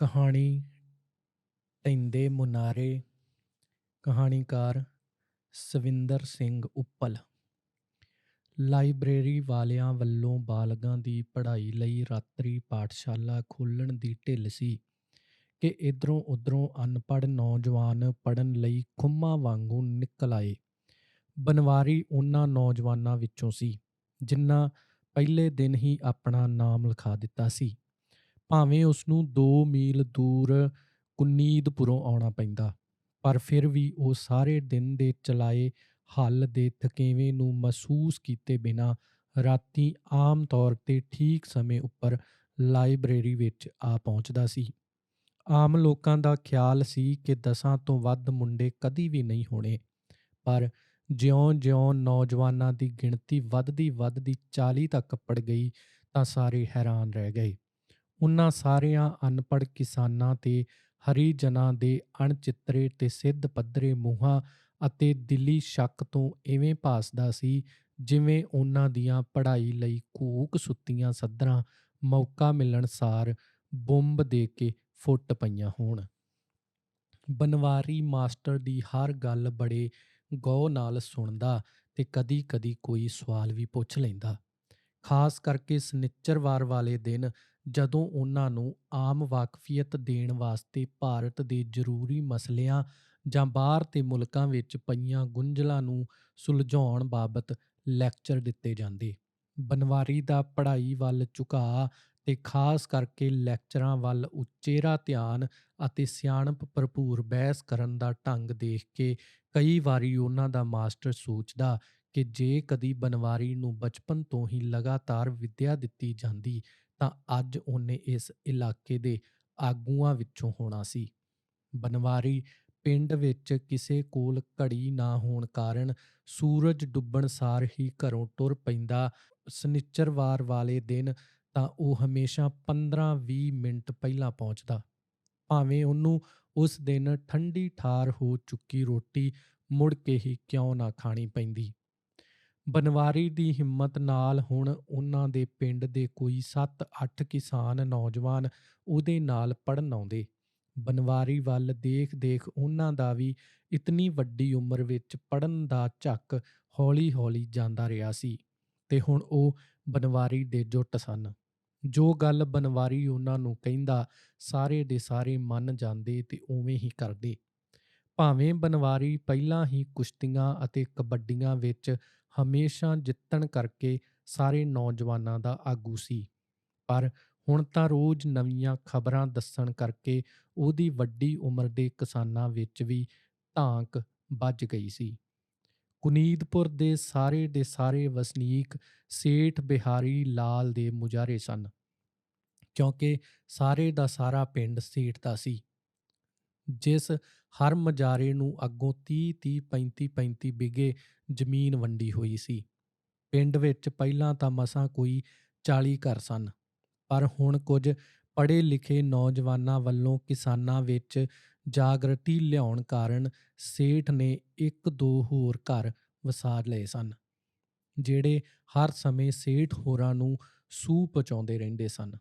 ਕਹਾਣੀ ਟੈਂਦੇ ਮੁਨਾਰੇ, ਕਹਾਣੀਕਾਰ ਸਵਿੰਦਰ ਸਿੰਘ ਉੱਪਲ। ਲਾਇਬ੍ਰੇਰੀ ਵਾਲਿਆਂ ਵੱਲੋਂ ਬਾਲਗਾਂ ਦੀ ਪੜ੍ਹਾਈ ਲਈ ਰਾਤਰੀ ਪਾਠਸ਼ਾਲਾ ਖੋਲ੍ਹਣ ਦੀ ਢਿੱਲ ਸੀ ਕਿ ਇੱਧਰੋਂ ਉੱਧਰੋਂ ਅਨਪੜ੍ਹ ਨੌਜਵਾਨ ਪੜ੍ਹਨ ਲਈ ਖੁੰਮਾਂ ਵਾਂਗੂ ਨਿਕਲ ਆਏ। ਬਨਵਾਰੀ ਉਹਨਾਂ ਨੌਜਵਾਨਾਂ ਵਿੱਚੋਂ ਸੀ, ਜਿਨ੍ਹਾਂ ਪਹਿਲੇ ਦਿਨ ਹੀ ਆਪਣਾ ਨਾਮ ਲਿਖਾ ਦਿੱਤਾ ਸੀ। ਭਾਵੇਂ ਉਸਨੂੰ 2 ਮੀਲ ਦੂਰ ਕੁਨੀਦਪੁਰੋਂ ਆਉਣਾ ਪੈਂਦਾ, ਪਰ ਫਿਰ ਵੀ ਉਹ ਸਾਰੇ ਦਿਨ ਦੇ ਚਲਾਏ ਹੱਲ ਦੇ ਥਕੇਵੇਂ ਨੂੰ ਮਹਿਸੂਸ ਕੀਤੇ ਬਿਨਾਂ ਰਾਤੀ ਆਮ ਤੌਰ 'ਤੇ ਠੀਕ ਸਮੇਂ ਉੱਪਰ ਲਾਇਬ੍ਰੇਰੀ ਵਿੱਚ ਆ ਪਹੁੰਚਦਾ ਸੀ। ਆਮ ਲੋਕਾਂ ਦਾ ਖਿਆਲ ਸੀ ਕਿ ਦਸਾਂ ਤੋਂ ਵੱਧ ਮੁੰਡੇ ਕਦੀ ਵੀ ਨਹੀਂ ਹੋਣੇ, ਪਰ ਜਿਉਂ-ਜਿਉਂ ਨੌਜਵਾਨਾਂ ਦੀ ਗਿਣਤੀ ਵੱਧਦੀ ਵੱਧਦੀ 40 ਤੱਕ ਪੜ ਗਈ ਤਾਂ ਸਾਰੇ ਹੈਰਾਨ ਰਹਿ ਗਏ। ਉਹਨਾਂ ਸਾਰਿਆਂ ਅਨਪੜ੍ਹ ਕਿਸਾਨਾਂ ਤੇ ਹਰੀਜਨਾਂ ਦੇ ਅਣਚਿੱਤਰੇ ਤੇ ਸਿੱਧ ਪੱਧਰੇ ਮੂੰਹਾਂ ਅਤੇ ਦਿੱਲੀ ਸ਼ੱਕ ਤੋਂ ਇਵੇਂ ਭਾਸਦਾ ਸੀ ਜਿਵੇਂ ਉਹਨਾਂ ਦੀਆਂ ਪੜ੍ਹਾਈ ਲਈ ਕੂਕ ਸੁੱਤੀਆਂ ਸੱਧਰਾਂ ਮੌਕਾ ਮਿਲਣ ਸਾਰ ਬੰਬ ਦੇ ਕੇ ਫੁੱਟ ਪਈਆਂ ਹੋਣ। ਬਨਵਾਰੀ ਮਾਸਟਰ ਦੀ ਹਰ ਗੱਲ ਬੜੇ ਗੌਰ ਨਾਲ ਸੁਣਦਾ ਤੇ ਕਦੀ-ਕਦੀ ਕੋਈ ਸਵਾਲ ਵੀ ਪੁੱਛ ਲੈਂਦਾ। ਖਾਸ ਕਰਕੇ ਸਨਿਚਰਵਾਰ ਵਾਲੇ ਦਿਨ ਜਦੋਂ ਉਹਨਾਂ ਨੂੰ ਆਮ ਵਾਕਫੀਅਤ ਦੇਣ ਵਾਸਤੇ ਭਾਰਤ ਦੇ ਜ਼ਰੂਰੀ ਮਸਲਿਆਂ ਜਾਂ ਬਾਹਰ ਦੇ ਮੁਲਕਾਂ ਵਿੱਚ ਪਈਆਂ ਗੁੰਝਲਾਂ ਨੂੰ ਸੁਲਝਾਉਣ ਬਾਬਤ ਲੈਕਚਰ ਦਿੱਤੇ ਜਾਂਦੇ। ਬਨਵਾਰੀ ਦਾ ਪੜ੍ਹਾਈ ਵੱਲ ਝੁਕਾਅ ਤੇ ਖਾਸ ਕਰਕੇ ਲੈਕਚਰਾਂ ਵੱਲ ਉਚੇਰਾ ਧਿਆਨ ਅਤੇ ਸਿਆਣਪ ਭਰਪੂਰ ਬਹਿਸ ਕਰਨ ਦਾ ਢੰਗ ਦੇਖ ਕੇ ਕਈ ਵਾਰੀ ਉਹਨਾਂ ਦਾ ਮਾਸਟਰ ਸੋਚਦਾ ਕਿ ਜੇ ਕਦੀ ਬਨਵਾਰੀ ਨੂੰ ਬਚਪਨ ਤੋਂ ਹੀ ਲਗਾਤਾਰ ਵਿੱਦਿਆ ਦਿੱਤੀ ਜਾਂਦੀ ਤਾਂ ਅੱਜ ਉਹਨੇ ਇਸ ਇਲਾਕੇ ਦੇ ਆਗੂਆਂ ਵਿੱਚੋਂ ਹੋਣਾ ਸੀ। ਬਨਵਾਰੀ ਪਿੰਡ ਵਿੱਚ ਕਿਸੇ ਕੋਲ ਘੜੀ ਨਾ ਹੋਣ ਕਾਰਨ ਸੂਰਜ ਡੁੱਬਣ ਸਾਰ ਹੀ ਘਰੋਂ ਟੁਰ ਪੈਂਦਾ ਸਨਿਚਰਵਾਰ ਵਾਲੇ ਦਿਨ ਤਾਂ ਉਹ ਹਮੇਸ਼ਾ 15-20 ਮਿੰਟ ਪਹਿਲਾਂ ਪਹੁੰਚਦਾ। ਭਾਵੇਂ ਉਹਨੂੰ ਉਸ ਦਿਨ ਠੰਡੀ ਠਾਰ ਹੋ ਚੁੱਕੀ ਰੋਟੀ ਮੁੜ ਕੇ ਹੀ ਕਿਉਂ ਨਾ ਖਾਣੀ ਪੈਂਦੀ। ਬਨਵਾਰੀ ਦੀ ਹਿੰਮਤ ਨਾਲ ਹੁਣ ਉਹਨਾਂ ਦੇ ਪਿੰਡ ਦੇ ਕੋਈ 7-8 ਕਿਸਾਨ ਨੌਜਵਾਨ ਉਹਦੇ ਨਾਲ ਪੜਨ ਆਉਂਦੇ। ਬਨਵਾਰੀ ਵੱਲ ਦੇਖ-ਦੇਖ ਉਹਨਾਂ ਦਾ ਵੀ ਇਤਨੀ ਵੱਡੀ ਉਮਰ ਵਿੱਚ ਪੜਨ ਦਾ ਝੱਕ ਹੌਲੀ-ਹੌਲੀ ਜਾਂਦਾ ਰਿਹਾ ਸੀ ਤੇ ਹੁਣ ਉਹ ਬਨਵਾਰੀ ਦੇ ਜੁੱਟ ਸਨ। ਜੋ ਗੱਲ ਬਨਵਾਰੀ ਉਹਨਾਂ ਨੂੰ ਕਹਿੰਦਾ, ਸਾਰੇ ਦੇ ਸਾਰੇ ਮੰਨ ਜਾਂਦੇ ਤੇ ਉਵੇਂ ਹੀ ਕਰਦੇ। ਭਾਵੇਂ ਬਨਵਾਰੀ ਪਹਿਲਾਂ ਹੀ ਕੁਸ਼ਤੀਆਂ ਅਤੇ ਕਬੱਡੀਆਂ ਵਿੱਚ ਹਮੇਸ਼ਾ ਜਿੱਤਣ ਕਰਕੇ ਸਾਰੇ ਨੌਜਵਾਨਾਂ ਦਾ ਆਗੂ ਸੀ। ਪਰ ਹੁਣ ਤਾਂ ਰੋਜ਼ ਨਵੀਆਂ ਖਬਰਾਂ ਦੱਸਣ ਕਰਕੇ ਉਹਦੀ ਵੱਡੀ ਉਮਰ ਦੇ ਕਿਸਾਨਾਂ ਵਿੱਚ ਵੀ ਧਾਂਕ ਵੱਜ ਗਈ ਸੀ। ਕੁਨੀਦਪੁਰ ਦੇ ਸਾਰੇ ਦੇ ਸਾਰੇ ਵਸਨੀਕ ਸੇਠ ਬਿਹਾਰੀ ਲਾਲ ਦੇ ਮੁਜਾਰੇ ਸਨ। ਕਿਉਂਕਿ ਸਾਰੇ ਦਾ ਸਾਰਾ ਪਿੰਡ ਸੇਠ ਦਾ ਸੀ। ਜਿਸ ਹਰ ਮਜਾਰੇ ਨੂੰ ਅੱਗੋਂ 30 30 35 35 ਬਿਗੇ ਜ਼ਮੀਨ ਵੰਡੀ ਹੋਈ ਸੀ। ਪਿੰਡ ਵਿੱਚ ਪਹਿਲਾਂ ਤਾਂ ਮਸਾਂ ਕੋਈ 40 ਘਰ ਸਨ, ਪਰ ਹੁਣ ਕੁਝ ਪੜ੍ਹੇ ਲਿਖੇ ਨੌਜਵਾਨਾਂ ਵੱਲੋਂ ਕਿਸਾਨਾਂ ਵਿੱਚ ਜਾਗਰਤੀ ਲਿਆਉਣ ਕਾਰਨ ਸੇਠ ਨੇ ਇੱਕ ਦੋ ਹੋਰ ਘਰ ਵਸਾਰ ਲਏ ਸਨ, ਜਿਹੜੇ ਹਰ ਸਮੇਂ ਸੇਠ ਹੋਰਾਂ ਨੂੰ ਸੂਹ ਪਹੁੰਚਾਉਂਦੇ ਰਹਿੰਦੇ ਸਨ।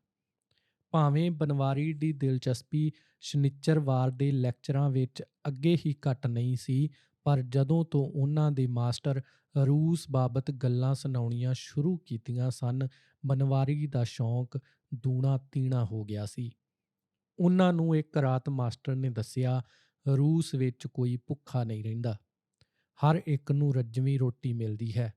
ਭਾਵੇਂ ਬਨਵਾਰੀ ਦੀ ਦਿਲਚਸਪੀ ਸ਼ਨਿਚਰਵਾਰ ਦੇ ਲੈਕਚਰਾਂ ਵਿੱਚ ਅੱਗੇ ਹੀ ਘੱਟ ਨਹੀਂ ਸੀ, ਪਰ ਜਦੋਂ ਤੋਂ ਉਹਨਾਂ ਦੇ ਮਾਸਟਰ ਰੂਸ ਬਾਬਤ ਗੱਲਾਂ ਸੁਣਾਉਣੀਆਂ ਸ਼ੁਰੂ ਕੀਤੀਆਂ ਸਨ, ਬਨਵਾਰੀ ਦਾ ਸ਼ੌਂਕ ਦੂਣਾ ਤੀਣਾ ਹੋ ਗਿਆ ਸੀ। ਉਹਨਾਂ ਨੂੰ ਇੱਕ ਰਾਤ ਮਾਸਟਰ ਨੇ ਦੱਸਿਆ, ਰੂਸ ਵਿੱਚ ਕੋਈ ਭੁੱਖਾ ਨਹੀਂ ਰਹਿੰਦਾ। ਹਰ ਇੱਕ ਨੂੰ ਰੱਜਵੀਂ ਰੋਟੀ ਮਿਲਦੀ ਹੈ।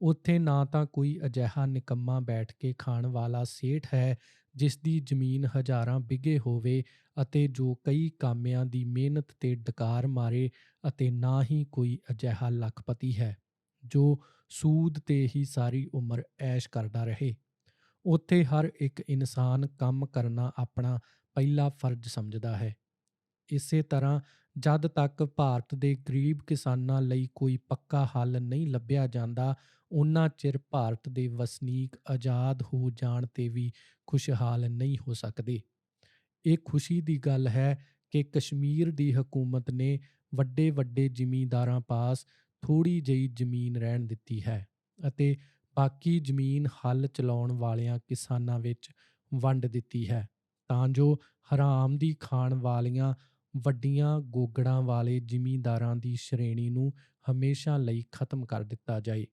ਉੱਥੇ ਨਾ ਤਾਂ ਕੋਈ ਅਜਿਹਾ ਨਿਕੰਮਾ ਬੈਠ ਕੇ ਖਾਣ ਵਾਲਾ ਸੇਠ ਹੈ ਜਿਸ ਦੀ ਜ਼ਮੀਨ ਹਜ਼ਾਰਾਂ ਬਿਗੇ ਹੋਵੇ ਅਤੇ ਜੋ ਕਈ ਕਾਮਿਆਂ ਦੀ ਮਿਹਨਤ ਤੇ ਡਕਾਰ ਮਾਰੇ ਅਤੇ ਨਾ ਹੀ ਕੋਈ ਅਜਿਹਾ ਲੱਖਪਤੀ ਹੈ, ਜੋ ਸੂਦ ਤੇ ਹੀ ਸਾਰੀ ਉਮਰ ਐਸ਼ ਕਰਦਾ ਰਹੇ। ਉੱਥੇ ਹਰ ਇੱਕ ਇਨਸਾਨ ਕੰਮ ਕਰਨਾ ਆਪਣਾ ਪਹਿਲਾ ਫਰਜ਼ ਸਮਝਦਾ ਹੈ। ਇਸੇ ਤਰ੍ਹਾਂ ਜਦ ਤੱਕ ਭਾਰਤ ਦੇ ਗਰੀਬ ਕਿਸਾਨਾਂ ਲਈ ਕੋਈ ਪੱਕਾ ਹੱਲ ਨਹੀਂ ਲੱਭਿਆ ਜਾਂਦਾ, ਉਹਨਾਂ ਚਿਰ ਭਾਰਤ ਦੇ ਵਸਨੀਕ ਆਜ਼ਾਦ ਹੋ ਜਾਣ ਤੇ ਵੀ ਖੁਸ਼ਹਾਲ ਨਹੀਂ ਹੋ ਸਕਦੇ। ਇਹ ਖੁਸ਼ੀ ਦੀ ਗੱਲ ਹੈ ਕਿ ਕਸ਼ਮੀਰ ਦੀ ਹਕੂਮਤ ਨੇ ਵੱਡੇ ਵੱਡੇ ਜ਼ਿਮੀਂਦਾਰਾਂ ਪਾਸ ਥੋੜੀ ਜਿਹੀ ਜ਼ਮੀਨ ਰਹਿਣ ਦਿੱਤੀ ਹੈ ਅਤੇ ਬਾਕੀ ਜ਼ਮੀਨ ਹੱਲ ਚਲਾਉਣ ਵਾਲਿਆਂ ਕਿਸਾਨਾਂ ਵਿੱਚ ਵੰਡ ਦਿੱਤੀ ਹੈ। ਤਾਂ ਜੋ ਹਰਾਮ ਦੀ ਖਾਣ ਵਾਲੀਆਂ ਵੱਡੀਆਂ ਗੋਗੜਾਂ ਵਾਲੇ ਜ਼ਿਮੀਂਦਾਰਾਂ ਦੀ ਸ਼੍ਰੇਣੀ ਨੂੰ ਹਮੇਸ਼ਾ ਲਈ ਖਤਮ ਕਰ ਦਿੱਤਾ ਜਾਏ।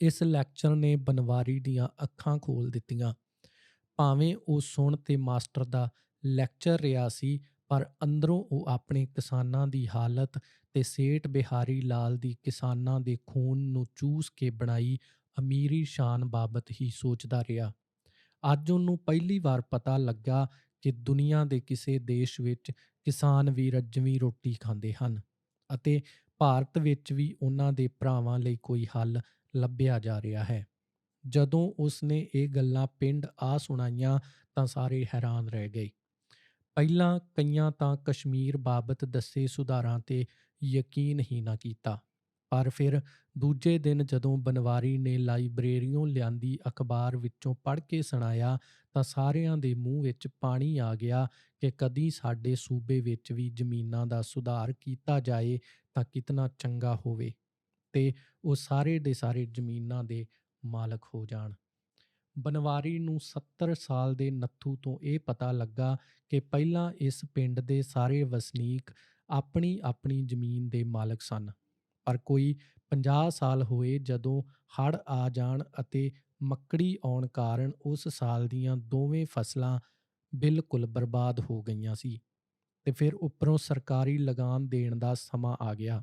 ਇਸ ਲੈਕਚਰ ਨੇ ਬਨਵਾਰੀ ਦੀਆਂ ਅੱਖਾਂ ਖੋਲ ਦਿੱਤੀਆਂ। ਭਾਵੇਂ ਉਹ ਸੁਣ ਤੇ ਮਾਸਟਰ ਦਾ ਲੈਕਚਰ ਰਿਹਾ ਸੀ, ਪਰ ਅੰਦਰੋਂ ਉਹ ਆਪਣੇ ਕਿਸਾਨਾਂ ਦੀ ਹਾਲਤ ਤੇ ਸੇਠ ਬਿਹਾਰੀ ਲਾਲ ਦੀ ਕਿਸਾਨਾਂ ਦੇ ਖੂਨ ਨੂੰ ਚੂਸ ਕੇ ਬਣਾਈ ਅਮੀਰੀ ਸ਼ਾਨ ਬਾਬਤ ਹੀ ਸੋਚਦਾ ਰਿਹਾ। ਅੱਜ ਉਹਨੂੰ ਪਹਿਲੀ ਵਾਰ ਪਤਾ ਲੱਗਾ ਕਿ ਦੁਨੀਆ ਦੇ ਕਿਸੇ ਦੇਸ਼ ਵਿੱਚ ਕਿਸਾਨ ਵੀ ਰੱਜਵੀਂ ਰੋਟੀ ਖਾਂਦੇ ਹਨ ਅਤੇ ਭਾਰਤ ਵਿੱਚ ਵੀ ਉਹਨਾਂ ਦੇ ਭਰਾਵਾਂ ਲਈ ਕੋਈ ਹੱਲ ਲੱਭਿਆ ਜਾ ਰਿਹਾ ਹੈ। ਜਦੋਂ ਉਸਨੇ ਇਹ ਗੱਲਾਂ ਪਿੰਡ ਆ ਸੁਣਾਈਆਂ ਤਾਂ ਸਾਰੇ ਹੈਰਾਨ ਰਹਿ ਗਏ। ਪਹਿਲਾਂ ਕਈਆਂ ਤਾਂ ਕਸ਼ਮੀਰ ਬਾਬਤ ਦੱਸੇ ਸੁਧਾਰਾਂ ਤੇ ਯਕੀਨ ਹੀ ਨਾ ਕੀਤਾ, ਪਰ ਫਿਰ ਦੂਜੇ ਦਿਨ ਜਦੋਂ ਬਨਵਾਰੀ ਨੇ ਲਾਇਬ੍ਰੇਰੀਓਂ ਲਿਆਂਦੀ ਅਖਬਾਰ ਵਿੱਚੋਂ ਪੜ੍ਹ ਕੇ ਸੁਣਾਇਆ ਤਾਂ ਸਾਰਿਆਂ ਦੇ ਮੂੰਹ ਵਿੱਚ ਪਾਣੀ ਆ ਗਿਆ ਕਿ ਕਦੀ ਸਾਡੇ ਸੂਬੇ ਵਿੱਚ ਵੀ ਜ਼ਮੀਨਾਂ ਦਾ ਸੁਧਾਰ ਕੀਤਾ ਜਾਏ ਤਾਂ ਕਿਤਨਾ ਚੰਗਾ ਹੋਵੇ। ਤੇ ਉਹ ਸਾਰੇ ਦੇ ਸਾਰੇ ਜ਼ਮੀਨਾਂ ਦੇ ਮਾਲਕ ਹੋ ਜਾਣ। ਬਨਵਾਰੀ ਨੂੰ 70 ਸਾਲ ਦੇ ਨੱਥੂ ਤੋਂ ਇਹ ਪਤਾ ਲੱਗਾ ਕਿ ਪਹਿਲਾਂ ਇਸ ਪਿੰਡ ਦੇ ਸਾਰੇ ਵਸਨੀਕ ਆਪਣੀ ਆਪਣੀ ਜ਼ਮੀਨ ਦੇ ਮਾਲਕ ਸਨ। ਪਰ ਕੋਈ 50 ਸਾਲ ਹੋਏ ਜਦੋਂ ਹੜ੍ਹ ਆ ਜਾਣ ਅਤੇ ਮੱਕੜੀ ਆਉਣ ਕਾਰਨ ਉਸ ਸਾਲ ਦੀਆਂ ਦੋਵੇਂ ਫਸਲਾਂ ਬਿਲਕੁਲ ਬਰਬਾਦ ਹੋ ਗਈਆਂ ਸੀ ਤੇ ਫਿਰ ਉੱਪਰੋਂ ਸਰਕਾਰੀ ਲਗਾਨ ਦੇਣ ਦਾ ਸਮਾਂ ਆ ਗਿਆ।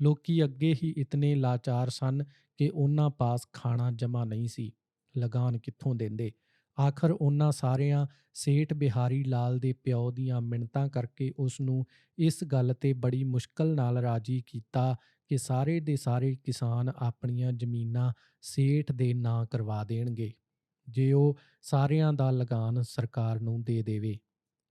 ਲੋਕੀ ਅੱਗੇ ਹੀ ਇਤਨੇ ਲਾਚਾਰ ਸਨ ਕਿ ਉਹਨਾਂ ਪਾਸ ਖਾਣਾ ਜਮਾ ਨਹੀਂ ਸੀ, ਲਗਾਨ ਕਿੱਥੋਂ ਦਿੰਦੇ? ਆਖਰ ਉਹਨਾਂ ਸਾਰਿਆਂ ਸੇਠ ਬਿਹਾਰੀ ਲਾਲ ਦੇ ਪਿਓ ਦੀਆਂ ਮਿੰਨਤਾਂ ਕਰਕੇ ਉਸ ਨੂੰ ਇਸ ਗੱਲ ਤੇ ਬੜੀ ਮੁਸ਼ਕਲ ਨਾਲ ਰਾਜੀ ਕੀਤਾ ਕਿ ਸਾਰੇ ਦੇ ਸਾਰੇ ਕਿਸਾਨ ਆਪਣੀਆਂ ਜ਼ਮੀਨਾਂ ਸੇਠ ਦੇ ਨਾਂ ਕਰਵਾ ਦੇਣਗੇ, ਜੇ ਉਹ ਸਾਰਿਆਂ ਦਾ ਲਗਾਨ ਸਰਕਾਰ ਨੂੰ ਦੇ ਦੇਵੇ।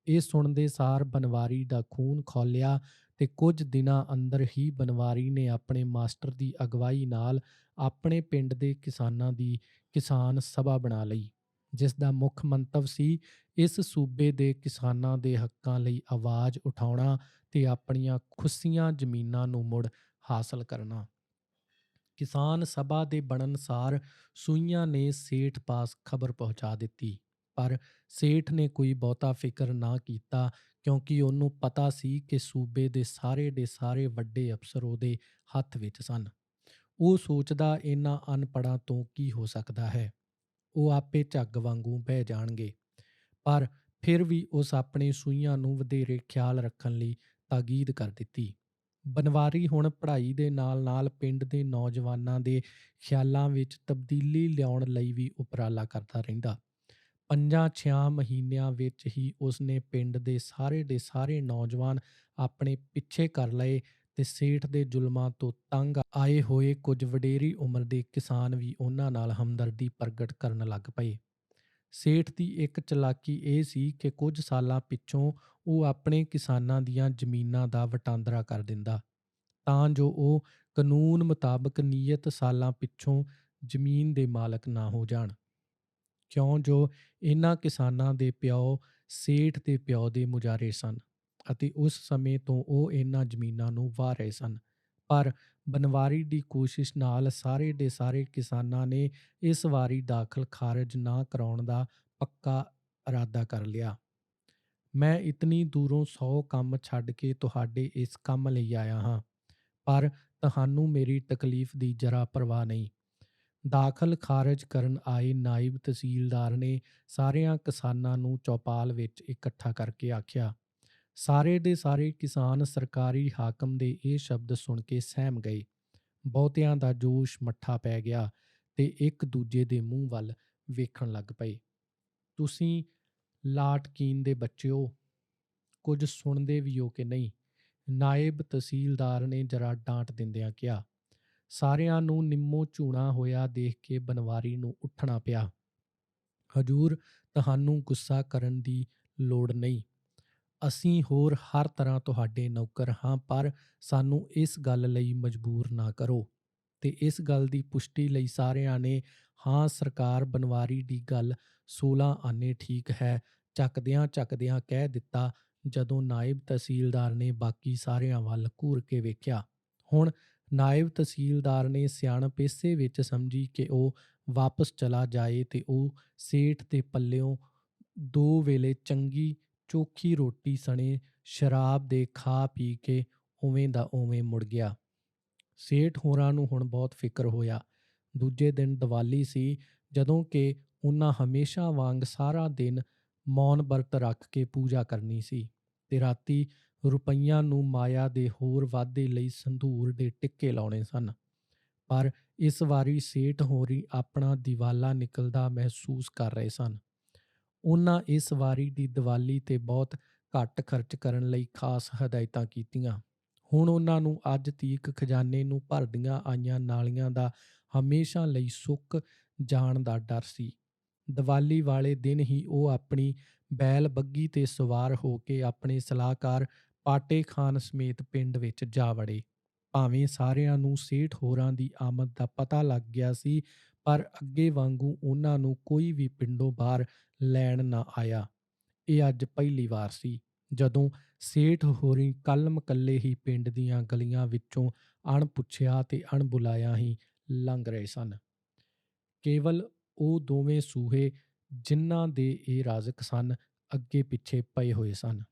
ਇਹ ਸੁਣਦੇ ਸਾਰ ਬਨਵਾਰੀ ਦਾ ਖੂਨ ਖੌਲਿਆ ਤੇ ਕੁਝ ਦਿਨਾਂ ਅੰਦਰ ਹੀ ਬਨਵਾਰੀ ਨੇ ਆਪਣੇ ਮਾਸਟਰ ਦੀ ਅਗਵਾਈ ਨਾਲ ਆਪਣੇ ਪਿੰਡ ਦੇ ਕਿਸਾਨਾਂ ਦੀ ਕਿਸਾਨ ਸਭਾ ਬਣਾ ਲਈ, ਜਿਸ ਦਾ ਮੁੱਖ ਮੰਤਵ ਸੀ ਇਸ ਸੂਬੇ ਦੇ ਕਿਸਾਨਾਂ ਦੇ ਹੱਕਾਂ ਲਈ ਆਵਾਜ਼ ਉਠਾਉਣਾ ਤੇ ਆਪਣੀਆਂ ਖੁੱਸੀਆਂ ਜ਼ਮੀਨਾਂ ਨੂੰ ਮੁੜ ਹਾਸਲ ਕਰਨਾ। ਕਿਸਾਨ ਸਭਾ ਦੇ ਬਣਨ ਸਾਰ ਸੂਈਆਂ ਨੇ ਸੇਠ ਪਾਸ ਖਬਰ ਪਹੁੰਚਾ ਦਿੱਤੀ। ਪਰ ਸੇਠ ਨੇ ਕੋਈ ਬਹੁਤਾ ਫਿਕਰ ਨਾ ਕੀਤਾ ਕਿਉਂਕਿ ਉਹਨੂੰ ਪਤਾ ਸੀ ਕਿ ਸੂਬੇ ਦੇ ਸਾਰੇ ਦੇ ਸਾਰੇ ਵੱਡੇ ਅਫਸਰ ਉਹਦੇ ਹੱਥ ਵਿੱਚ ਸਨ। ਉਹ ਸੋਚਦਾ ਇਹਨਾਂ ਅਨਪੜਾਂ ਤੋਂ ਕੀ ਹੋ ਸਕਦਾ ਹੈ। ਉਹ ਆਪੇ ਝੱਗ ਵਾਂਗੂ ਬਹਿ ਜਾਣਗੇ। ਪਰ ਫਿਰ ਵੀ ਉਸ ਆਪਣੇ ਸੂਈਆਂ ਨੂੰ ਵਧੇਰੇ ਖਿਆਲ ਰੱਖਣ ਲਈ ਤਾਕੀਦ ਕਰ ਦਿੱਤੀ। ਬਨਵਾਰੀ ਹੁਣ ਪੜ੍ਹਾਈ ਦੇ ਨਾਲ-ਨਾਲ ਪਿੰਡ ਦੇ ਨੌਜਵਾਨਾਂ ਦੇ ਖਿਆਲਾਂ ਵਿੱਚ ਤਬਦੀਲੀ ਲਿਆਉਣ ਲਈ ਵੀ ਉਪਰਾਲਾ ਕਰਦਾ ਰਹਿੰਦਾ। ਪੰਜਾਂ ਛਿਆਂ ਮਹੀਨਿਆਂ ਵਿੱਚ ਹੀ ਉਸਨੇ ਪਿੰਡ ਦੇ ਸਾਰੇ ਦੇ ਸਾਰੇ ਨੌਜਵਾਨ ਆਪਣੇ ਪਿੱਛੇ ਕਰ ਲਏ ਤੇ ਸੇਠ ਦੇ ਜ਼ੁਲਮਾਂ ਤੋਂ ਤੰਗ ਆਏ ਹੋਏ ਕੁਝ ਵਡੇਰੀ ਉਮਰ ਦੇ ਕਿਸਾਨ ਵੀ ਉਹਨਾਂ ਨਾਲ ਹਮਦਰਦੀ ਪ੍ਰਗਟ ਕਰਨ ਲੱਗ ਪਏ। ਸੇਠ ਦੀ ਇੱਕ ਚਲਾਕੀ ਇਹ ਸੀ ਕਿ ਕੁਝ ਸਾਲਾਂ ਪਿੱਛੋਂ ਉਹ ਆਪਣੇ ਕਿਸਾਨਾਂ ਦੀਆਂ ਜ਼ਮੀਨਾਂ ਦਾ ਵਟਾਂਦਰਾ ਕਰ ਦਿੰਦਾ। ਤਾਂ ਜੋ ਉਹ ਕਾਨੂੰਨ ਮੁਤਾਬਕ ਨਿਯਤ ਸਾਲਾਂ ਪਿੱਛੋਂ ਜ਼ਮੀਨ ਦੇ ਮਾਲਕ ਨਾ ਹੋ ਜਾਣ। ਕਿਉਂ? ਜੋ ਇਹਨਾਂ ਕਿਸਾਨਾਂ ਦੇ ਪਿਓ, ਸੇਠ ਦੇ ਪਿਓ ਦੇ ਮੁਜਾਰੇ ਸਨ ਅਤੇ ਉਸ ਸਮੇਂ ਤੋਂ ਉਹ ਇਹਨਾਂ ਜ਼ਮੀਨਾਂ ਨੂੰ ਵਾਹ ਰਹੇ ਸਨ। ਪਰ ਬਨਵਾਰੀ ਦੀ ਕੋਸ਼ਿਸ਼ ਨਾਲ ਸਾਰੇ ਦੇ ਸਾਰੇ ਕਿਸਾਨਾਂ ਨੇ ਇਸ ਵਾਰੀ ਦਾਖਲ ਖਾਰਜ ਨਾ ਕਰਾਉਣ ਦਾ ਪੱਕਾ ਇਰਾਦਾ ਕਰ ਲਿਆ। ਮੈਂ ਇਤਨੀ ਦੂਰੋਂ 100 ਕੰਮ ਛੱਡ ਕੇ ਤੁਹਾਡੇ ਇਸ ਕੰਮ ਲਈ ਆਇਆ ਹਾਂ, ਪਰ ਤੁਹਾਨੂੰ ਮੇਰੀ ਤਕਲੀਫ ਦੀ ਜਰਾ ਪਰਵਾਹ ਨਹੀਂ। ਦਾਖਲ ਖਾਰਜ ਕਰਨ ਆਏ ਨਾਇਬ ਤਹਿਸੀਲਦਾਰ ਨੇ ਸਾਰਿਆਂ ਕਿਸਾਨਾਂ ਨੂੰ ਚੌਪਾਲ ਵਿੱਚ ਇਕੱਠਾ ਕਰਕੇ ਆਖਿਆ। ਸਾਰੇ ਦੇ ਸਾਰੇ ਕਿਸਾਨ ਸਰਕਾਰੀ ਹਾਕਮ ਦੇ ਇਹ ਸ਼ਬਦ ਸੁਣ ਕੇ ਸਹਿਮ ਗਏ। ਬਹੁਤਿਆਂ ਦਾ ਜੋਸ਼ ਮੱਠਾ ਪੈ ਗਿਆ ਤੇ ਇੱਕ ਦੂਜੇ ਦੇ ਮੂੰਹ ਵੱਲ ਵੇਖਣ ਲੱਗ ਪਏ। ਤੁਸੀਂ ਲਾਟਕੀਨ ਦੇ ਬੱਚਿਓ, ਕੁਝ ਸੁਣਦੇ ਵੀ ਹੋ ਕਿ ਨਹੀਂ? ਨਾਇਬ ਤਹਿਸੀਲਦਾਰ ਨੇ ਜਰਾ ਡਾਂਟ ਦਿੰਦਿਆਂ ਕਿਹਾ। ਸਾਰਿਆਂ ਨੂੰ ਨਿੰਮੋ ਝੂਣਾ ਹੋਇਆ ਦੇਖ ਕੇ ਬਨਵਾਰੀ ਨੂੰ ਉੱਠਣਾ ਪਿਆ। ਹਜੂਰ, ਤੁਹਾਨੂੰ ਗੁੱਸਾ ਕਰਨ ਦੀ ਲੋੜ ਨਹੀਂ। ਅਸੀਂ ਹੋਰ ਹਰ ਤਰ੍ਹਾਂ ਤੁਹਾਡੇ ਨੌਕਰ ਹਾਂ, ਪਰ ਸਾਨੂੰ ਇਸ ਗੱਲ ਲਈ ਮਜਬੂਰ ਨਾ ਕਰੋ। ਤੇ ਇਸ ਗੱਲ ਦੀ ਪੁਸ਼ਟੀ ਲਈ ਸਾਰਿਆਂ ਨੇ, ਹਾਂ, ਸਰਕਾਰ ਬਨਵਾਰੀ ਦੀ ਗੱਲ 16 ਆਨੇ ਠੀਕ ਹੈ। ਚੱਕਦਿਆਂ ਚੱਕਦਿਆਂ ਕਹਿ ਦਿੱਤਾ, ਜਦੋਂ ਨਾਇਬ ਤਹਿਸੀਲਦਾਰ ਨੇ ਬਾਕੀ ਸਾਰਿਆਂ ਵੱਲ ਘੂਰ ਕੇ ਵੇਖਿਆ। ਹੁਣ ਨਾਇਬ ਤਹਿਸੀਲਦਾਰ ਨੇ ਸਿਆਣਪ ਇਸੇ ਵਿੱਚ ਸਮਝੀ ਕਿ ਉਹ ਵਾਪਸ ਚਲਾ ਜਾਏ ਤੇ ਉਹ ਸੇਠ ਦੇ ਪੱਲਿਓਂ ਦੋ ਵੇਲੇ ਚੰਗੀ ਚੋਖੀ ਰੋਟੀ ਸਣੇ ਸ਼ਰਾਬ ਦੇ ਖਾ ਪੀ ਕੇ ਉਵੇਂ ਦਾ ਉਵੇਂ ਮੁੜ ਗਿਆ। ਸੇਠ ਹੋਰਾਂ ਨੂੰ ਹੁਣ ਬਹੁਤ ਫਿਕਰ ਹੋਇਆ। ਦੂਜੇ ਦਿਨ ਦੀਵਾਲੀ ਸੀ, ਜਦੋਂ ਕਿ ਉਹਨਾਂ ਹਮੇਸ਼ਾ ਵਾਂਗ ਸਾਰਾ ਦਿਨ ਮੌਨ ਵਰਤ ਰੱਖ ਕੇ ਪੂਜਾ ਕਰਨੀ ਸੀ ਤੇ ਰਾਤੀ ਰੁਪਈਆਂ ਨੂੰ ਮਾਇਆ ਦੇ ਹੋਰ ਵਾਧੇ ਲਈ ਸੰਧੂਰ ਦੇ ਟਿੱਕੇ ਲਾਉਣੇ ਸਨ। ਪਰ ਇਸ ਵਾਰੀ ਸੇਠ ਹੋਰੀ ਆਪਣਾ ਦੀਵਾਲਾ ਨਿਕਲਦਾ ਮਹਿਸੂਸ ਕਰ ਰਹੇ ਸਨ। ਉਹਨਾਂ ਇਸ ਵਾਰੀ ਦੀ ਦੀਵਾਲੀ ਤੇ ਬਹੁਤ ਘੱਟ ਖਰਚ ਕਰਨ ਲਈ ਖਾਸ ਹਦਾਇਤਾਂ ਕੀਤੀਆਂ। ਹੁਣ ਉਹਨਾਂ ਨੂੰ ਅੱਜ ਤੀਕ ਖਜ਼ਾਨੇ ਨੂੰ ਭਰਦੀਆਂ ਆਈਆਂ ਨਾਲੀਆਂ ਦਾ ਹਮੇਸ਼ਾ ਲਈ ਸੁੱਕ ਜਾਣ ਦਾ ਡਰ ਸੀ। ਦੀਵਾਲੀ ਵਾਲੇ ਦਿਨ ਹੀ ਉਹ ਆਪਣੀ ਬੈਲ ਬੱਗੀ ਤੇ ਸਵਾਰ ਹੋ ਕੇ ਆਪਣੇ ਸਲਾਹਕਾਰ ਪਾਟੇ ਖਾਨ ਸਮੇਤ ਪਿੰਡ ਵਿੱਚ ਜਾ ਵੜੇ। ਭਾਵੇਂ ਸਾਰਿਆਂ ਨੂੰ ਸੇਠ ਹੋਰਾਂ ਦੀ ਆਮਦ ਦਾ ਪਤਾ ਲੱਗ ਗਿਆ ਸੀ, ਪਰ ਅੱਗੇ ਵਾਂਗੂ ਉਹਨਾਂ ਨੂੰ ਕੋਈ ਵੀ ਪਿੰਡੋਂ ਬਾਹਰ ਲੈਣ ਨਾ ਆਇਆ। ਇਹ ਅੱਜ ਪਹਿਲੀ ਵਾਰ ਸੀ, ਜਦੋਂ ਸੇਠ ਹੋਰੀ ਕਲਮ ਕੱਲੇ ਹੀ ਪਿੰਡ ਦੀਆਂ ਗਲੀਆਂ ਵਿੱਚੋਂ ਅਣਪੁੱਛਿਆ ਤੇ ਅਣਬੁਲਾਇਆ ਹੀ ਲੰਘ ਰਹੇ ਸਨ। ਕੇਵਲ ਉਹ ਦੋਵੇਂ ਸੂਹੇ ਜਿਨ੍ਹਾਂ ਦੇ ਇਹ ਰਾਜ਼ਕ ਸਨ, ਅੱਗੇ ਪਿੱਛੇ ਪਏ ਹੋਏ ਸਨ।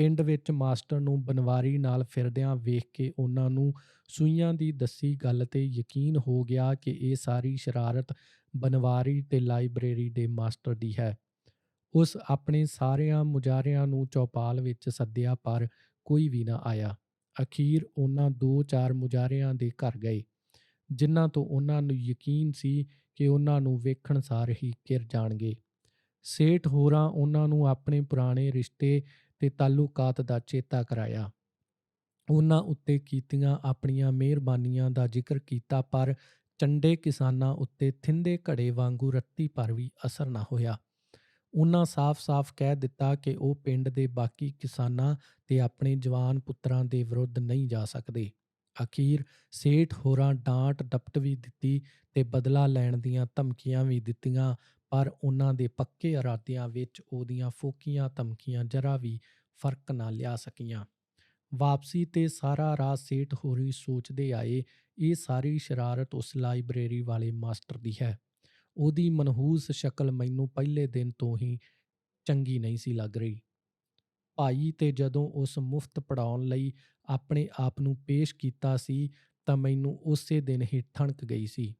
ਪਿੰਡ ਵਿੱਚ ਮਾਸਟਰ ਨੂੰ ਬਨਵਾਰੀ ਨਾਲ ਫਿਰਦਿਆਂ ਵੇਖ ਕੇ ਉਹਨਾਂ ਨੂੰ ਸੂਈਆਂ ਦੀ ਦੱਸੀ ਗੱਲ ਤੇ ਯਕੀਨ ਹੋ ਗਿਆ ਕਿ ਇਹ ਸਾਰੀ ਸ਼ਰਾਰਤ ਬਨਵਾਰੀ ਤੇ ਲਾਇਬ੍ਰੇਰੀ ਦੇ ਮਾਸਟਰ ਦੀ ਹੈ। ਉਸ ਆਪਣੇ ਸਾਰਿਆਂ ਮੁਜਾਰਿਆਂ ਨੂੰ ਚੌਪਾਲ ਵਿੱਚ ਸੱਦਿਆ ਪਰ ਕੋਈ ਵੀ ਨਾ ਆਇਆ। ਅਖੀਰ ਉਹਨਾਂ ਦੋ ਚਾਰ ਮੁਜਾਰਿਆਂ ਦੇ ਘਰ ਗਏ, ਜਿਨ੍ਹਾਂ ਤੋਂ ਉਹਨਾਂ ਨੂੰ ਯਕੀਨ ਸੀ ਕਿ ਉਹਨਾਂ ਨੂੰ ਵੇਖਣ ਸਾਰ ਹੀ ਕਿਰ ਜਾਣਗੇ। ਸੇਠ ਹੋਰਾਂ ਉਹਨਾਂ ਨੂੰ ਆਪਣੇ ਪੁਰਾਣੇ ਰਿਸ਼ਤੇ ਤੇ ਤਾਲੁਕਾਤ ਦਾ ਚੇਤਾ ਕਰਾਇਆ। ਉਹਨਾਂ ਉੱਤੇ ਕੀਤੀਆਂ ਆਪਣੀਆਂ ਮਿਹਰਬਾਨੀਆਂ ਦਾ ਜ਼ਿਕਰ ਕੀਤਾ, ਪਰ ਚੰਡੇ ਕਿਸਾਨਾਂ ਉੱਤੇ ਥਿੰਦੇ ਘੜੇ ਵਾਂਗੂ ਰੱਤੀ ਪਰ ਵੀ ਅਸਰ ਨਾ ਹੋਇਆ। ਉਹਨਾਂ ਸਾਫ਼-ਸਾਫ਼ ਕਹਿ ਦਿੱਤਾ ਕਿ ਉਹ ਪਿੰਡ ਦੇ ਬਾਕੀ ਕਿਸਾਨਾਂ ਤੇ ਆਪਣੇ ਜਵਾਨ ਪੁੱਤਰਾਂ ਦੇ ਵਿਰੁੱਧ ਨਹੀਂ ਜਾ ਸਕਦੇ। ਅਖੀਰ ਸੇਠ ਹੋਰਾਂ ਡਾਂਟ ਡਪਟ ਵੀ ਦਿੱਤੀ ਤੇ ਬਦਲਾ ਲੈਣ ਦੀਆਂ ਧਮਕੀਆਂ ਵੀ ਦਿੱਤੀਆਂ ਪਰ ਉਹਨਾਂ ਦੇ ਪੱਕੇ ਇਰਾਦਿਆਂ ਵਿੱਚ ਉਹਦੀਆਂ ਫੋਕੀਆਂ ਧਮਕੀਆਂ ਜਰਾ ਵੀ ਫ਼ਰਕ ਨਾ ਲਿਆ ਸਕੀਆਂ। ਵਾਪਸੀ ਤੇ ਸਾਰਾ ਰਾਹ ਸੇਠ ਹੋਰੀ ਸੋਚਦੇ ਆਏ, ਇਹ ਸਾਰੀ ਸ਼ਰਾਰਤ ਉਸ ਲਾਇਬ੍ਰੇਰੀ ਵਾਲੇ ਮਾਸਟਰ ਦੀ ਹੈ। ਉਹਦੀ ਮਨਹੂਸ ਸ਼ਕਲ ਮੈਨੂੰ ਪਹਿਲੇ ਦਿਨ ਤੋਂ ਹੀ ਚੰਗੀ ਨਹੀਂ ਸੀ ਲੱਗ ਰਹੀ। ਭਾਈ ਤੇ ਜਦੋਂ ਉਸ ਮੁਫਤ ਪੜਾਉਣ ਲਈ ਆਪਣੇ ਆਪ ਨੂੰ ਪੇਸ਼ ਕੀਤਾ ਸੀ, ਤਾਂ ਮੈਨੂੰ ਉਸੇ ਦਿਨ ਹੀ ਠਣਕ ਗਈ ਸੀ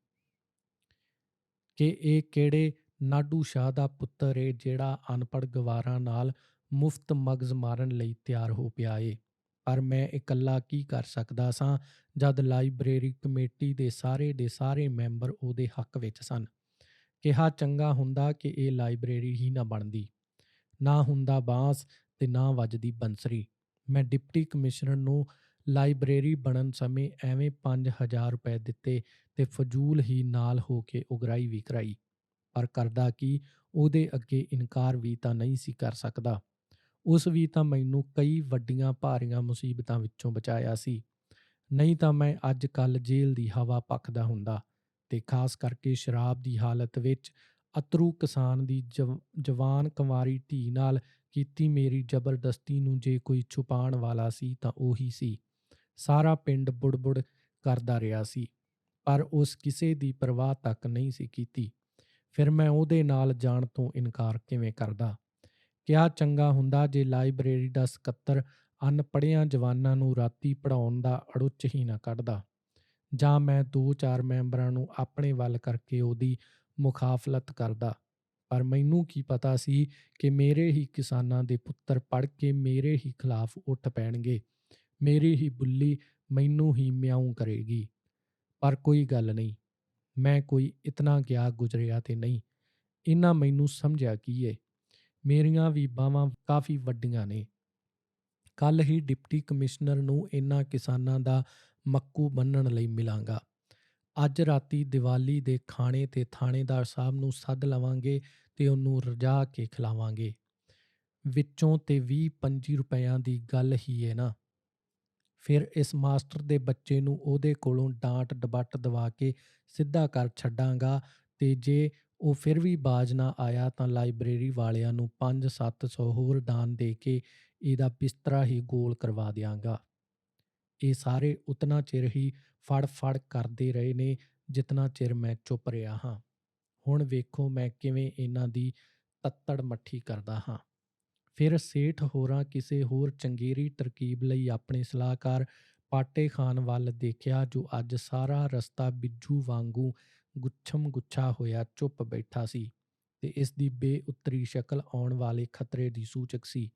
ਕਿ ਇਹ ਕਿਹੜੇ ਨਾਡੂ ਸ਼ਾਹ ਦਾ ਪੁੱਤਰ ਏ, ਜਿਹੜਾ ਅਨਪੜ੍ਹ ਗਵਾਰਾਂ ਨਾਲ ਮੁਫਤ ਮਗਜ਼ ਮਾਰਨ ਲਈ ਤਿਆਰ ਹੋ ਪਿਆ ਏ। ਪਰ ਮੈਂ ਇਕੱਲਾ ਕੀ ਕਰ ਸਕਦਾ ਸਾਂ, ਜਦ ਲਾਇਬ੍ਰੇਰੀ ਕਮੇਟੀ ਦੇ ਸਾਰੇ ਦੇ ਸਾਰੇ ਮੈਂਬਰ ਉਹਦੇ ਹੱਕ ਵਿੱਚ ਸਨ। ਕਿਹਾ ਚੰਗਾ ਹੁੰਦਾ ਕਿ ਇਹ ਲਾਇਬ੍ਰੇਰੀ ਹੀ ਨਾ ਬਣਦੀ। ਨਾ ਹੁੰਦਾ ਬਾਂਸ ਤੇ ਨਾ ਵੱਜਦੀ ਬੰਸਰੀ। ਮੈਂ ਡਿਪਟੀ ਕਮਿਸ਼ਨਰ ਨੂੰ ਲਾਇਬ੍ਰੇਰੀ ਬਣਨ ਸਮੇਂ ਐਵੇਂ 5000 ਰੁਪਏ ਦਿੱਤੇ ਤੇ ਫਜ਼ੂਲ ਹੀ ਨਾਲ ਹੋ ਕੇ ਉਗਰਾਈ ਵੀ ਕਰਾਈ ਪਰ ਕਰਦਾ ਕੀ, ਉਹਦੇ ਅੱਗੇ ਇਨਕਾਰ ਵੀ ਤਾਂ ਨਹੀਂ ਸੀ ਕਰ ਸਕਦਾ। ਉਸ ਵੀ ਤਾਂ ਮੈਨੂੰ ਕਈ ਵੱਡੀਆਂ ਭਾਰੀਆਂ ਮੁਸੀਬਤਾਂ ਵਿੱਚੋਂ ਬਚਾਇਆ ਸੀ। ਨਹੀਂ ਤਾਂ ਮੈਂ ਅੱਜ ਕੱਲ ਜੇਲ੍ਹ ਦੀ ਹਵਾ ਪੱਖਦਾ ਹੁੰਦਾ ਤੇ ਖਾਸ ਕਰਕੇ ਸ਼ਰਾਬ ਦੀ ਹਾਲਤ ਵਿੱਚ ਅਤਰੂ ਕਿਸਾਨ ਦੀ ਜਵ- ਜਵਾਨ ਕੁੰਵਾਰੀ ਧੀ ਨਾਲ ਕੀਤੀ ਮੇਰੀ ਜ਼ਬਰਦਸਤੀ ਨੂੰ ਜੇ ਕੋਈ ਛੁਪਾਉਣ ਵਾਲਾ ਸੀ ਤਾਂ ਉਹੀ ਸੀ। ਸਾਰਾ ਪਿੰਡ ਬੁੜਬੁੜ ਕਰਦਾ ਰਿਹਾ ਸੀ, ਪਰ ਉਸ ਕਿਸੇ ਦੀ ਪਰਵਾਹ ਤੱਕ ਨਹੀਂ ਸੀ ਕੀਤੀ। ਫਿਰ ਮੈਂ ਉਹਦੇ ਨਾਲ ਜਾਣ ਤੋਂ ਇਨਕਾਰ ਕਿਵੇਂ ਕਰਦਾ? ਕਿਹਾ ਚੰਗਾ ਹੁੰਦਾ ਜੇ ਲਾਇਬ੍ਰੇਰੀ ਦਾ ਸਕੱਤਰ ਅਨਪੜ੍ਹਿਆਂ ਜਵਾਨਾਂ ਨੂੰ ਰਾਤੀ ਪੜਾਉਣ ਦਾ ਅੜੁੱਚ ਹੀ ਨਾ ਕੱਢਦਾ? ਜਾਂ ਮੈਂ ਦੋ ਚਾਰ ਮੈਂਬਰਾਂ ਨੂੰ ਆਪਣੇ ਵੱਲ ਕਰਕੇ ਉਹਦੀ ਮੁਖਾਫਲਤ ਕਰਦਾ? ਪਰ ਮੈਨੂੰ ਕੀ ਪਤਾ ਸੀ ਕਿ ਮੇਰੇ ਹੀ ਕਿਸਾਨਾਂ ਦੇ ਪੁੱਤਰ ਪੜ ਕੇ ਮੇਰੇ ਹੀ ਖਿਲਾਫ ਉੱਠ ਪੈਣਗੇ। ਮੇਰੀ ਹੀ ਬੁੱਲੀ ਮੈਨੂੰ ਹੀ ਮਿਆਉਂ ਕਰੇਗੀ। ਪਰ ਕੋਈ ਗੱਲ ਨਹੀਂ। ਮੈਂ ਕੋਈ ਇਤਨਾ ਗਿਆ ਗੁਜ਼ਰਿਆ ਤੇ ਨਹੀਂ। ਇਹਨਾਂ ਮੈਨੂੰ ਸਮਝਿਆ ਕੀ ਏ? ਮੇਰੀਆਂ ਵੀ ਬਾਹਾਂ ਕਾਫੀ ਵੱਡੀਆਂ ਨੇ। ਕੱਲ ਹੀ ਡਿਪਟੀ ਕਮਿਸ਼ਨਰ ਨੂੰ ਇਹਨਾਂ ਕਿਸਾਨਾਂ ਦਾ ਮੱਕੂ ਬੰਨਣ ਲਈ ਮਿਲਾਂਗਾ। ਅੱਜ ਰਾਤੀ ਦੀਵਾਲੀ ਦੇ ਖਾਣੇ ਤੇ ਥਾਣੇਦਾਰ ਸਾਹਿਬ ਨੂੰ ਸੱਦ ਲਵਾਂਗੇ ਤੇ ਉਹਨੂੰ ਰਜਾ ਕੇ ਖਿਲਾਵਾਂਗੇ। ਵਿੱਚੋਂ ਤੇ 20 25 ਰੁਪਇਆਂ ਦੀ ਗੱਲ ਹੀ ਹੈ ਨਾ। ਫਿਰ ਇਸ ਮਾਸਟਰ ਦੇ ਬੱਚੇ ਨੂੰ ਉਹਦੇ ਕੋਲੋਂ ਡਾਂਟ ਡਬੱਟ ਦਵਾ ਕੇ ਸਿੱਧਾ ਕਰ ਛੱਡਾਂਗਾ। ਤੇ ਜੇ ਉਹ ਫਿਰ ਵੀ ਬਾਜ ਨਾ ਆਇਆ ਤਾਂ ਲਾਇਬ੍ਰੇਰੀ ਵਾਲਿਆਂ ਨੂੰ 5-700 ਹੋਰ ਦਾਨ ਦੇ ਕੇ ਇਹਦਾ ਬਿਸਤਰਾ ਹੀ ਗੋਲ ਕਰਵਾ ਦਿਆਂਗਾ। ਇਹ ਸਾਰੇ ਉਤਨਾ ਚਿਰ ਹੀ ਫੜ ਫੜ ਕਰਦੇ ਰਹੇ ਨੇ, ਜਿਤਨਾ ਚਿਰ ਮੈਂ ਚੁੱਪ ਰਿਹਾ ਹਾਂ। ਹੁਣ ਵੇਖੋ ਮੈਂ ਕਿਵੇਂ ਇਹਨਾਂ ਦੀ ਤੱਤੜ ਮੱਠੀ ਕਰਦਾ ਹਾਂ। ਫਿਰ ਸੇਠ ਹੋਰਾਂ ਕਿਸੇ ਹੋਰ ਚੰਗੇਰੀ ਤਰਕੀਬ ਲਈ ਆਪਣੇ ਸਲਾਹਕਾਰ ਪਾਟੇ ਖਾਨ ਵੱਲ ਦੇਖਿਆ ਜੋ ਅੱਜ ਸਾਰਾ ਰਸਤਾ ਬਿੱਜੂ ਵਾਂਗੂ ਗੁੱਛਮ ਗੁੱਛਾ ਹੋਇਆ ਚੁੱਪ ਬੈਠਾ ਸੀ ਤੇ ਇਸ ਦੀ ਬੇਉੱਤਰੀ ਸ਼ਕਲ ਆਉਣ ਵਾਲੇ ਖਤਰੇ ਦੀ ਸੂਚਕ ਸੀ।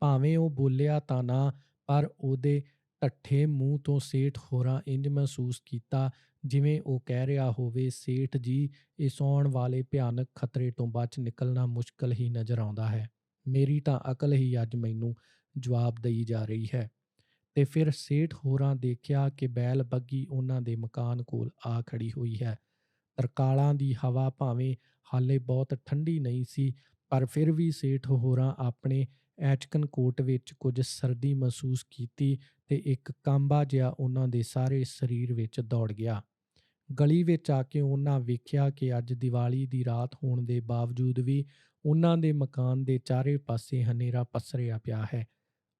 ਭਾਵੇਂ ਉਹ ਬੋਲਿਆ ਤਾਂ ਨਾ, ਪਰ ਉਹਦੇ ਢੱਠੇ ਮੂੰਹ ਤੋਂ ਸੇਠ ਹੋਰਾਂ ਇੰਜ ਮਹਿਸੂਸ ਕੀਤਾ ਜਿਵੇਂ ਉਹ ਕਹਿ ਰਿਹਾ ਹੋਵੇ, ਸੇਠ ਜੀ, ਇਸ ਆਉਣ ਵਾਲੇ ਭਿਆਨਕ ਖਤਰੇ ਤੋਂ ਬਚ ਨਿਕਲਣਾ ਮੁਸ਼ਕਲ ਹੀ ਨਜ਼ਰ ਆਉਂਦਾ ਹੈ। ਮੇਰੀ ਤਾਂ ਅਕਲ ਹੀ ਅੱਜ ਮੈਨੂੰ ਜਵਾਬ ਦੇਈ ਜਾ ਰਹੀ ਹੈ। ਤੇ ਫਿਰ ਸੇਠ ਹੋਰਾਂ ਦੇਖਿਆ ਕਿ ਬੈਲ ਬੱਗੀ ਉਹਨਾਂ ਦੇ ਮਕਾਨ ਕੋਲ ਆ ਖੜੀ ਹੋਈ ਹੈ। ਤਰਕਾਲਾਂ ਦੀ ਹਵਾ ਭਾਵੇਂ ਹਾਲੇ ਬਹੁਤ ਠੰਡੀ ਨਹੀਂ ਸੀ, ਪਰ ਫਿਰ ਵੀ ਸੇਠ ਹੋਰਾਂ ਆਪਣੇ ਐਚਕਨ ਕੋਟ ਵਿੱਚ ਕੁਝ ਸਰਦੀ ਮਹਿਸੂਸ ਕੀਤੀ ਤੇ ਇੱਕ ਕਾਂਬਾ ਜਿਹਾ ਉਹਨਾਂ ਦੇ ਸਾਰੇ ਸਰੀਰ ਵਿੱਚ ਦੌੜ ਗਿਆ। ਗਲੀ ਵਿੱਚ ਆ ਕੇ ਉਹਨਾਂ ਵੇਖਿਆ ਕਿ ਅੱਜ ਦੀਵਾਲੀ ਦੀ ਰਾਤ ਹੋਣ ਦੇ ਬਾਵਜੂਦ ਵੀ ਉਹਨਾਂ ਦੇ ਮਕਾਨ ਦੇ ਚਾਰੇ ਪਾਸੇ ਹਨੇਰਾ ਪਸਰਿਆ ਪਿਆ ਹੈ।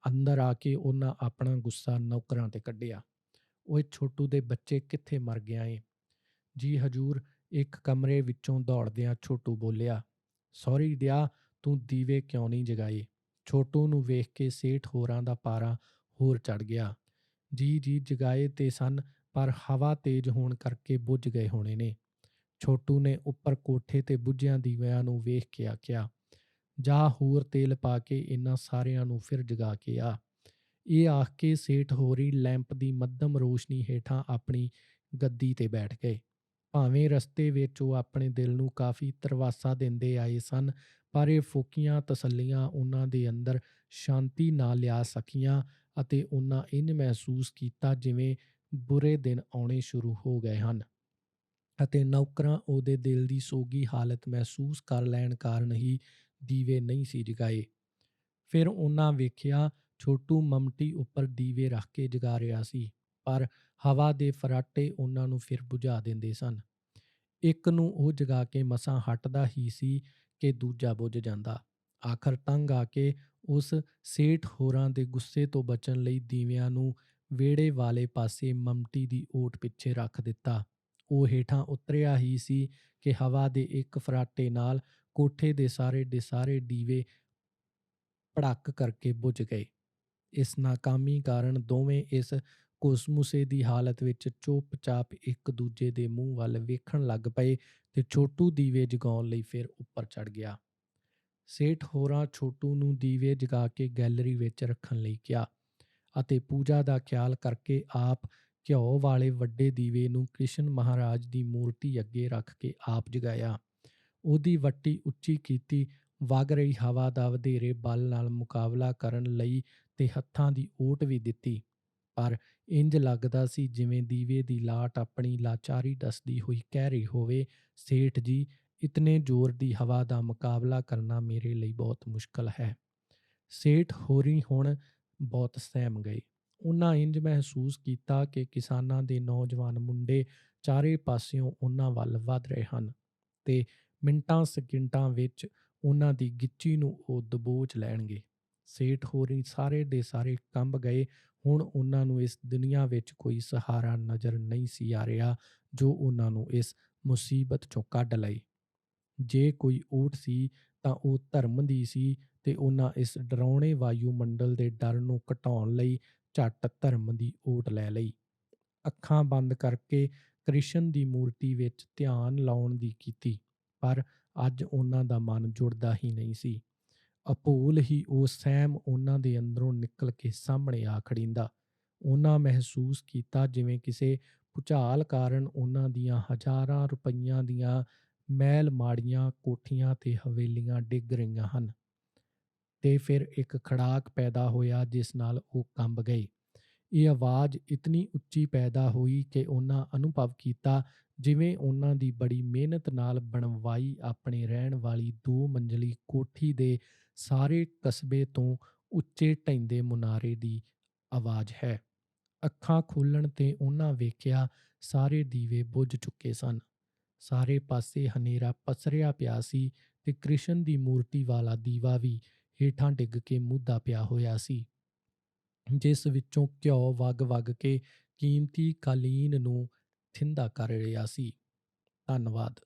ਅੰਦਰ ਆ ਕੇ ਉਹਨਾਂ ਆਪਣਾ ਗੁੱਸਾ ਨੌਕਰਾਂ ਤੇ ਕੱਢਿਆ। ਓਏ ਛੋਟੂ ਦੇ ਬੱਚੇ ਕਿੱਥੇ ਮਰ ਗਿਆ ਏ? ਜੀ ਹਜੂਰ, ਇੱਕ ਕਮਰੇ ਵਿੱਚੋਂ ਦੌੜਦਿਆਂ ਛੋਟੂ ਬੋਲਿਆ, ਸੌਰੀ ਦਿਆ ਤੂੰ ਦੀਵੇ ਕਿਉਂ ਨਹੀਂ ਜਗਾਏ? ਛੋਟੂ ਨੂੰ ਵੇਖ ਕੇ ਸੇਠ ਹੋਰਾਂ ਦਾ ਪਾਰਾ ਹੋਰ ਚੜ ਗਿਆ। ਜੀ ਜੀ ਜਗਾਏ ਤੇ ਸਨ, ਪਰ ਹਵਾ ਤੇਜ਼ ਹੋਣ ਕਰਕੇ ਬੁੱਝ ਗਏ ਹੋਣੇ ਨੇ। ਛੋਟੂ ਨੇ ਉੱਪਰ ਕੋਠੇ ਤੇ ਬੁੱਝਿਆਂ ਦੀਵਿਆਂ ਨੂੰ ਵੇਖ ਕੇ ਆਖਿਆ ਜਾ ਹੋਰ ਤੇਲ ਪਾ ਕੇ ਇਹਨਾਂ ਸਾਰਿਆਂ ਨੂੰ ਫਿਰ ਜਗਾ ਕੇ ਆ। ਇਹ ਆਖ ਕੇ ਸੇਠ ਹੋਰੀ ਲੈਂਪ ਦੀ ਮੱਧਮ ਰੋਸ਼ਨੀ ਹੇਠਾਂ ਆਪਣੀ ਗੱਦੀ ਤੇ ਬੈਠ ਗਏ। ਭਾਵੇਂ ਰਸਤੇ ਵਿੱਚ ਉਹ ਆਪਣੇ ਦਿਲ ਨੂੰ ਕਾਫੀ ਤਰਵਾਸਾ ਦਿੰਦੇ ਆਏ ਸਨ, ਪਰ ਇਹ ਫੋਕੀਆਂ ਤਸੱਲੀਆਂ ਉਹਨਾਂ ਦੇ ਅੰਦਰ ਸ਼ਾਂਤੀ ਨਾ ਲਿਆ ਸਕੀਆਂ ਅਤੇ ਉਹਨਾਂ ਇੰਜ ਮਹਿਸੂਸ ਕੀਤਾ ਜਿਵੇਂ ਬੁਰੇ ਦਿਨ ਆਉਣੇ ਸ਼ੁਰੂ ਹੋ ਗਏ ਹਨ ਅਤੇ ਨੌਕਰਾਂ ਉਹਦੇ ਦਿਲ ਦੀ ਸੋਗੀ ਹਾਲਤ ਮਹਿਸੂਸ ਕਰ ਲੈਣ ਕਾਰਨ ਹੀ ਦੀਵੇ ਨਹੀਂ ਸੀ ਜਗਾਏ। ਫਿਰ ਉਹਨਾਂ ਵੇਖਿਆ ਛੋਟੂ ਮਮਟੀ ਉੱਪਰ ਦੀਵੇ ਰੱਖ ਕੇ ਜਗਾ ਰਿਹਾ ਸੀ, ਪਰ ਹਵਾ ਦੇ ਫਰਾਟੇ ਉਹਨਾਂ ਨੂੰ ਫਿਰ ਬੁਝਾ ਦਿੰਦੇ ਸਨ। ਇੱਕ ਨੂੰ ਉਹ ਜਗਾ ਕੇ ਮਸਾਂ ਹਟਦਾ ਹੀ ਸੀ ਕਿ ਦੂਜਾ ਬੁੱਝ ਜਾਂਦਾ। ਆਖਰ ਤੰਗ ਆ ਕੇ ਉਸ ਸੇਠ ਹੋਰਾਂ ਦੇ ਗੁੱਸੇ ਤੋਂ ਬਚਣ ਲਈ ਦੀਵਿਆਂ ਨੂੰ ਵਿਹੜੇ ਵਾਲੇ ਪਾਸੇ ਮਮਟੀ ਦੀ ਓਟ ਪਿੱਛੇ ਰੱਖ ਦਿੱਤਾ। ਉਹ ਹੇਠਾਂ ਉਤਰਿਆ ਹੀ ਸੀ ਕਿ ਹਵਾ ਦੇ ਇੱਕ ਫਰਾਟੇ ਨਾਲ ਕੋਠੇ ਦੇ ਸਾਰੇ ਦੇ ਸਾਰੇ ਦੀਵੇ ਭੜਕ ਕਰਕੇ ਬੁਝ ਗਏ। ਇਸ ਨਾਕਾਮੀ ਕਾਰਨ ਦੋਵੇਂ ਇਸ ਕੋਸਮੁਸੇ ਦੀ ਹਾਲਤ ਵਿੱਚ ਚੁੱਪਚਾਪ ਇੱਕ ਦੂਜੇ ਦੇ ਮੂੰਹ ਵੱਲ ਵੇਖਣ ਲੱਗ ਪਏ ਤੇ ਛੋਟੂ ਦੀਵੇ ਜਗਾਉਣ ਲਈ ਫਿਰ ਉੱਪਰ ਚੜ ਗਿਆ। ਸੇਠ ਹੋਰਾਂ ਛੋਟੂ ਨੂੰ ਦੀਵੇ ਜਗਾ ਕੇ ਗੈਲਰੀ ਵਿੱਚ ਰੱਖਣ ਲਈ ਕਿਹਾ ਅਤੇ ਪੂਜਾ ਦਾ ਖਿਆਲ ਕਰਕੇ ਆਪ ਘਿਓ ਵਾਲੇ ਵੱਡੇ ਦੀਵੇ ਨੂੰ ਕ੍ਰਿਸ਼ਨ ਮਹਾਰਾਜ ਦੀ ਮੂਰਤੀ ਅੱਗੇ ਰੱਖ ਕੇ ਆਪ ਜਗਾਇਆ। ਉਹਦੀ ਵੱਟੀ ਉੱਚੀ ਕੀਤੀ, ਵਗ ਰਹੀ ਹਵਾ ਦਾ ਵਧੇਰੇ ਬਲ ਨਾਲ ਮੁਕਾਬਲਾ ਕਰਨ ਲਈ ਤੇ ਹੱਥਾਂ ਦੀ ਓਟ ਵੀ ਦਿੱਤੀ। ਪਰ ਇੰਜ ਲੱਗਦਾ ਸੀ ਜਿਵੇਂ ਦੀਵੇ ਦੀ ਲਾਟ ਆਪਣੀ ਲਾਚਾਰੀ ਦੱਸਦੀ ਹੋਈ ਕਹਿ ਰਹੀ ਹੋਵੇ, ਸੇਠ ਜੀ, ਇਤਨੇ ਜ਼ੋਰ ਦੀ ਹਵਾ ਦਾ ਮੁਕਾਬਲਾ ਕਰਨਾ ਮੇਰੇ ਲਈ ਬਹੁਤ ਮੁਸ਼ਕਲ ਹੈ। ਸੇਠ ਹੋਰੀ ਹੁਣ ਬਹੁਤ ਸਹਿਮ ਗਏ ਉਹਨਾਂ ਇੰਜ ਮਹਿਸੂਸ ਕੀਤਾ ਕਿ ਕਿਸਾਨਾਂ ਦੇ ਨੌਜਵਾਨ ਮੁੰਡੇ ਚਾਰੇ ਪਾਸਿਓਂ ਉਹਨਾਂ ਵੱਲ ਵੱਧ ਰਹੇ ਹਨ ਤੇ ਮਿੰਟਾਂ, ਸਕਿੰਟਾਂ ਵਿੱਚ ਉਹਨਾਂ ਦੀ ਗਿੱਚੀ ਨੂੰ ਉਹ ਦਬੋਚ ਲੈਣਗੇ। ਸੇਠ ਹੋਰੀ ਸਾਰੇ ਦੇ ਸਾਰੇ ਕੰਬ ਗਏ। ਹੁਣ ਉਹਨਾਂ ਨੂੰ ਇਸ ਦੁਨੀਆ ਵਿੱਚ ਕੋਈ ਸਹਾਰਾ ਨਜ਼ਰ ਨਹੀਂ ਸੀ ਆ ਰਿਹਾ ਜੋ ਉਹਨਾਂ ਨੂੰ ਇਸ ਮੁਸੀਬਤ ਚੋਂ ਕੱਢ ਲਈ ਜੇ ਕੋਈ ਓਟ ਸੀ ਤਾਂ ਉਹ ਧਰਮ ਦੀ ਸੀ ਤੇ ਉਹਨਾਂ ਇਸ ਡਰਾਉਣੇ ਵਾਯੂਮੰਡਲ ਦੇ ਡਰ ਨੂੰ ਘਟਾਉਣ ਲਈ ਝੱਟ ਧਰਮ ਦੀ ਓਟ ਲੈ ਲਈ। ਅੱਖਾਂ ਬੰਦ ਕਰਕੇ ਕ੍ਰਿਸ਼ਨ ਦੀ ਮੂਰਤੀ ਵਿੱਚ ਧਿਆਨ ਲਾਉਣ ਦੀ ਕੀਤੀ। ਪਰ ਅੱਜ ਉਹਨਾਂ ਦਾ ਮਨ ਜੁੜਦਾ ਹੀ ਨਹੀਂ ਸੀ। ਅਭੂਲ ਹੀ ਉਹ ਸਹਿਮ ਉਹਨਾਂ ਦੇ ਅੰਦਰੋਂ ਨਿਕਲ ਕੇ ਸਾਹਮਣੇ ਆ ਖੜਿੰਦਾ। ਉਹਨਾਂ ਮਹਿਸੂਸ ਕੀਤਾ ਜਿਵੇਂ ਕਿਸੇ ਭੁਚਾਲ ਕਾਰਨ ਉਹਨਾਂ ਦੀਆਂ ਹਜ਼ਾਰਾਂ ਰੁਪਈਆਂ ਦੀਆਂ ਮਹਿਲ ਮਾੜੀਆਂ ਕੋਠੀਆਂ ਤੇ ਹਵੇਲੀਆਂ ਡਿੱਗ ਰਹੀਆਂ ਹਨ। ਤੇ ਫਿਰ ਇੱਕ ਖੜਾਕ ਪੈਦਾ ਹੋਇਆ ਜਿਸ ਨਾਲ ਉਹ ਕੰਬ ਗਏ। ਇਹ ਆਵਾਜ਼ ਇਤਨੀ ਉੱਚੀ ਪੈਦਾ ਹੋਈ ਕਿ ਉਹਨਾਂ ਅਨੁਭਵ ਕੀਤਾ ਜਿਵੇਂ ਉਹਨਾਂ ਦੀ ਬੜੀ ਮਿਹਨਤ ਨਾਲ ਬਣਵਾਈ ਆਪਣੇ ਰਹਿਣ ਵਾਲੀ ਦੋ ਮੰਜ਼ਲੀ ਕੋਠੀ ਦੇ ਸਾਰੇ ਕਸਬੇ ਤੋਂ ਉੱਚੇ ਢੈਂਦੇ ਮੁਨਾਰੇ ਦੀ ਆਵਾਜ਼ ਹੈ। ਅੱਖਾਂ ਖੋਲਣ ਤੇ ਉਹਨਾਂ ਵੇਖਿਆ ਸਾਰੇ ਦੀਵੇ ਬੁੱਝ ਚੁੱਕੇ ਸਨ। ਸਾਰੇ ਪਾਸੇ ਹਨੇਰਾ ਪਸਰਿਆ ਪਿਆ ਸੀ ਤੇ ਕ੍ਰਿਸ਼ਨ ਦੀ ਮੂਰਤੀ ਵਾਲਾ ਦੀਵਾ ਵੀ ਹੇਠਾਂ ਡਿੱਗ ਕੇ ਮੁੱਦਾ ਪਿਆ ਹੋਇਆ ਸੀ। ਜਿਸ ਵਿੱਚੋਂ ਘਿਓ ਵਗ-ਵਗ ਕੇ ਕੀਮਤੀ ਕਾਲੀਨ ਨੂੰ ਥਿੰਦਾ ਕਰ ਰਿਹਾ ਸੀ। ਧੰਨਵਾਦ।